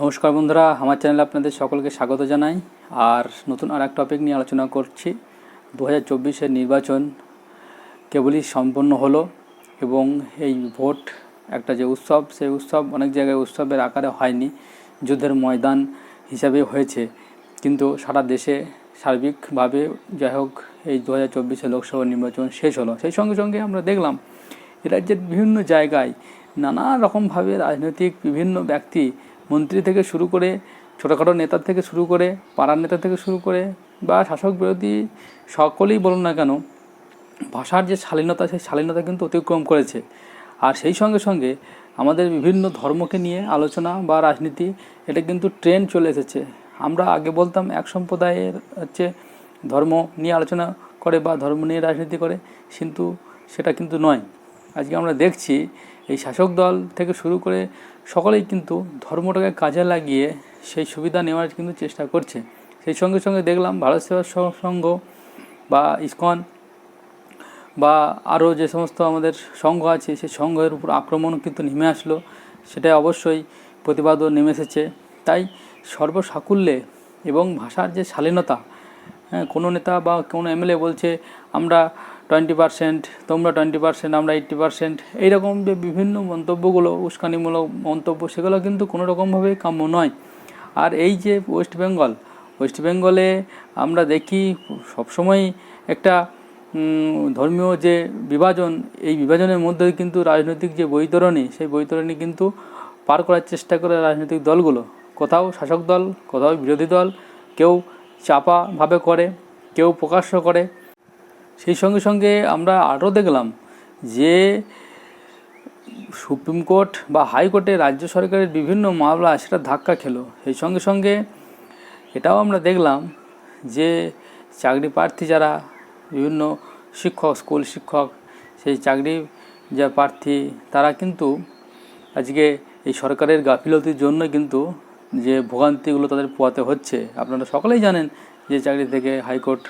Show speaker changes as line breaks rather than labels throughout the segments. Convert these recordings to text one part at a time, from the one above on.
নমস্কার বন্ধুরা, আমার চ্যানেলে আপনাদের সকলকে স্বাগত জানাই। আর নতুন আর এক টপিক নিয়ে আলোচনা করছি। দু হাজার চব্বিশের নির্বাচন কেবলই সম্পন্ন হলো এবং এই ভোট একটা যে উৎসব, সেই উৎসব অনেক জায়গায় উৎসবের আকারে হয়নি। যুদ্ধের ময়দান হিসাবে হয়েছে। কিন্তু সারা দেশে সার্বিকভাবে যাই হোক, এই দু হাজার চব্বিশে লোকসভা নির্বাচন শেষ হলো। সেই সঙ্গে সঙ্গে আমরা দেখলাম রাজ্যের বিভিন্ন জায়গায় নানা রকমভাবে রাজনৈতিক বিভিন্ন ব্যক্তি মন্ত্রী থেকে শুরু করে ছোটোখাটো নেতার থেকে শুরু করে পাড়ার নেতা থেকে শুরু করে বা শাসক বিরোধী সকলেই বলুন না কেন, ভাষার যে শালীনতা, সেই শালীনতা কিন্তু অতিক্রম করেছে। আর সেই সঙ্গে সঙ্গে আমাদের বিভিন্ন ধর্মকে নিয়ে আলোচনা বা রাজনীতি, এটা কিন্তু ট্রেন্ড চলে এসেছে। আমরা আগে বলতাম এক সম্প্রদায়ের হচ্ছে ধর্ম নিয়ে আলোচনা করে বা ধর্ম নিয়ে রাজনীতি করে, কিন্তু সেটা কিন্তু নয়। আজকে আমরা দেখছি এই শাসক দল থেকে শুরু করে সকলেই কিন্তু ধর্মটাকে কাজে লাগিয়ে সেই সুবিধা নেওয়ার কিন্তু চেষ্টা করছে। সেই সঙ্গে সঙ্গে দেখলাম ভারত সেবা সংঘ বা ইসকন বা আরও যে সমস্ত আমাদের সংঘ আছে, সেই সংঘের উপর আক্রমণ কিন্তু নেমে আসলো। সেটা অবশ্যই প্রতিবাদও নেমে এসেছে। তাই সর্বসাকুল্যে এবং ভাষার যে শালীনতা হ্যাঁ কোনো নেতা বা কোনো এমএলএ বলছে, আমরা টোয়েন্টি পার্সেন্ট, তোমরা টোয়েন্টি পার্সেন্ট, আমরা এইট্টি পার্সেন্ট, এইরকম যে বিভিন্ন মন্তব্যগুলো, উস্কানিমূলক মন্তব্য, সেগুলো কিন্তু কোনো রকমভাবেই কাম্য নয়। আর এই যে ওয়েস্ট বেঙ্গল, ওয়েস্ট বেঙ্গলে আমরা দেখি সবসময় একটা ধর্মীয় যে বিভাজন, এই বিভাজনের মধ্যে কিন্তু রাজনৈতিক যে বৈতরণী, সেই বৈতরণী কিন্তু পার করার চেষ্টা করে রাজনৈতিক দলগুলো। কোথাও শাসক দল, কোথাও বিরোধী দল, কেউ চাপাভাবে করে, কেউ প্রকাশ্য করে। সেই সঙ্গে সঙ্গে আমরা আরও দেখলাম যে সুপ্রিম কোর্ট বা হাইকোর্টে রাজ্য সরকারের বিভিন্ন মামলা সেটা ধাক্কা খেলো। সেই সঙ্গে সঙ্গে এটাও আমরা দেখলাম যে চাকরি প্রার্থী যারা বিভিন্ন শিক্ষক, স্কুল শিক্ষক, সেই চাকরি যা প্রার্থী, তারা কিন্তু আজকে এই সরকারের গাফিলতির জন্য কিন্তু যে ভোগান্তিগুলো তাদের পোয়াতে হচ্ছে। আপনারা সকলেই জানেন যে চাকরি থেকে হাইকোর্ট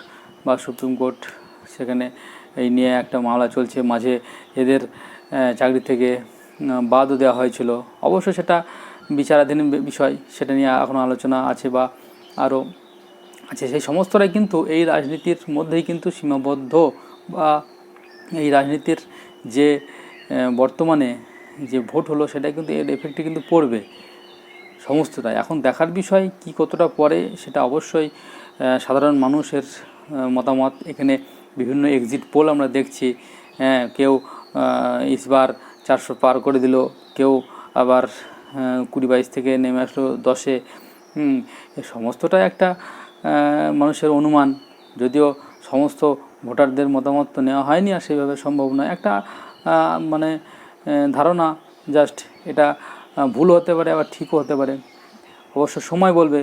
বা সুপ্রিম কোর্ট সেখানে এই নিয়ে একটা মামলা চলছে। মাঝে এদের চাকরি থেকে বাদও দেওয়া হয়েছিল। অবশ্য সেটা বিচারাধীন বিষয়, সেটা নিয়ে এখনও আলোচনা আছে বা আরও আছে। সেই সমস্তটাই কিন্তু এই রাজনীতির মধ্যেই কিন্তু সীমাবদ্ধ বা এই রাজনীতির যে বর্তমানে যে ভোট হলো সেটা কিন্তু এর এফেক্টে কিন্তু পড়বে সমস্তটাই। এখন দেখার বিষয় কি কতটা পড়ে, সেটা অবশ্যই সাধারণ মানুষের মতামত। এখানে বিভিন্ন এক্সিট পোল আমরা দেখছি। হ্যাঁ কেউ ইসবার চারশো পার করে দিল, কেউ আবার কুড়ি বাইশ থেকে নেমে আসলো দশে। সমস্তটাই একটা মানুষের অনুমান। যদিও সমস্ত ভোটারদের মতামত তো নেওয়া হয়নি আর সেইভাবে সম্ভব নয়। একটা মানে ধারণা জাস্ট এটা ভুল হতে পারে আবার ঠিকও হতে পারে। অবশ্য সময় বলবে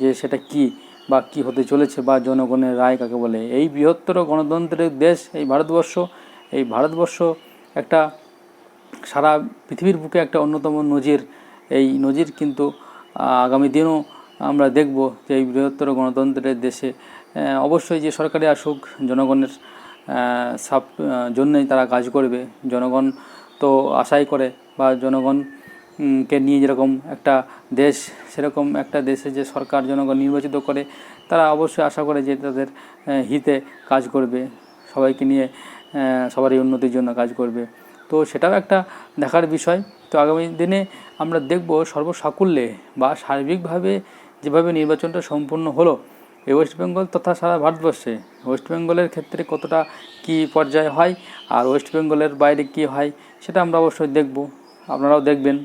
যে সেটা কি। বা কি হতে চলেছে বা জনগণের রায় কাকে বলে? এই বৃহত্তর গণতন্ত্রের দেশ, এই ভারতবর্ষ এই ভারতবর্ষ একটা সারা পৃথিবীর বুকে একটা অন্যতম নজির। এই নজির কিন্তু আগামী দিনও আমরা দেখব যে এই বৃহত্তর গণতন্ত্রের দেশে অবশ্যই যে সরকারে আসুক, জনগণের সাপ জন্যই তারা কাজ করবে। জনগণ তো আশাই করে বা জনগণ কে নিয়ে যেরকম একটা দেশ, সেরকম একটা দেশে যে সরকার জনগণ নির্বাচিত করে, তারা অবশ্যই আশা করে যে তাদের হিতে কাজ করবে, সবাইকে নিয়ে সবারই উন্নতির জন্য কাজ করবে। তো সেটাও একটা দেখার বিষয়। তো আগামী দিনে আমরা দেখব সর্বসাকুল্যে বা সার্বিকভাবে যেভাবে নির্বাচনটা সম্পূর্ণ হলো এই ওয়েস্ট বেঙ্গল তথা সারা ভারতবর্ষে, ওয়েস্ট বেঙ্গলের ক্ষেত্রে কতটা কি পর্যায়ে হয় আর ওয়েস্ট বেঙ্গলের বাইরে কি হয়, সেটা আমরা অবশ্যই দেখব। আপনারাও দেখবেন।